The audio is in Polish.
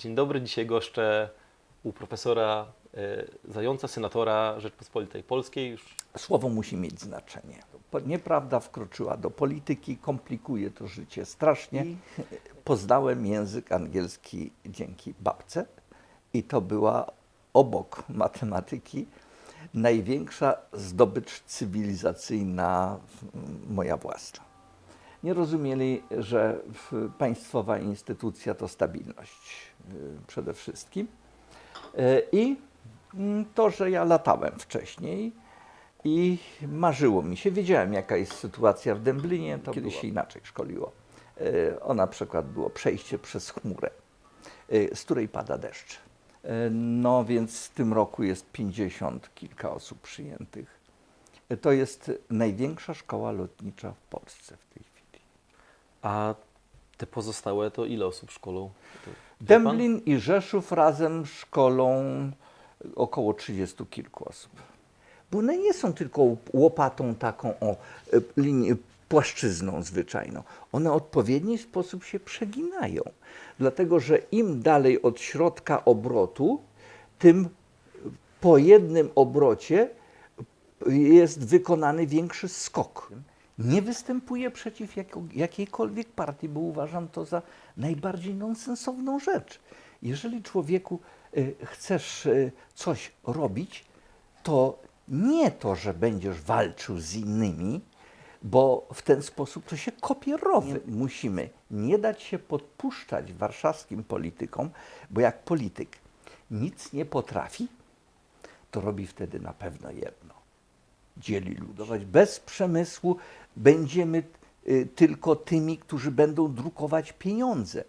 Dzień dobry, dzisiaj goszczę u profesora e, Zająca, senatora Rzeczpospolitej Polskiej. Już Słowo musi mieć znaczenie. Nieprawda wkroczyła do polityki, komplikuje to życie strasznie. Poznałem język angielski dzięki babce i to była obok matematyki największa zdobycz cywilizacyjna moja własna. Nie rozumieli, że państwowa instytucja to stabilność y, przede wszystkim. Y, I mm, to, że ja latałem wcześniej i marzyło mi się, wiedziałem jaka jest sytuacja w Dęblinie, to kiedyś się inaczej szkoliło. Y, O na przykład było przejście przez chmurę, z której pada deszcz. No więc w tym roku jest 50 kilka osób przyjętych. To jest największa szkoła lotnicza w Polsce w tej chwili. A te pozostałe to ile osób szkolą? Dęblin i Rzeszów razem szkolą około 30 kilku osób. Bo one nie są tylko łopatą taką o e, linii, płaszczyzną zwyczajną. One w odpowiedni sposób się przeginają. Dlatego, że im dalej od środka obrotu, tym po jednym obrocie jest wykonany większy skok. Nie występuję przeciw jakiejkolwiek partii, bo uważam to za najbardziej nonsensowną rzecz. Jeżeli człowieku y, chcesz y, coś robić, to nie to, że będziesz walczył z innymi, bo w ten sposób to się kopie rowy. Musimy nie dać się podpuszczać warszawskim politykom, bo jak polityk nic nie potrafi, to robi wtedy na pewno jedno. Dzieli ludować. Bez przemysłu będziemy y, tylko tymi, którzy będą drukować pieniądze.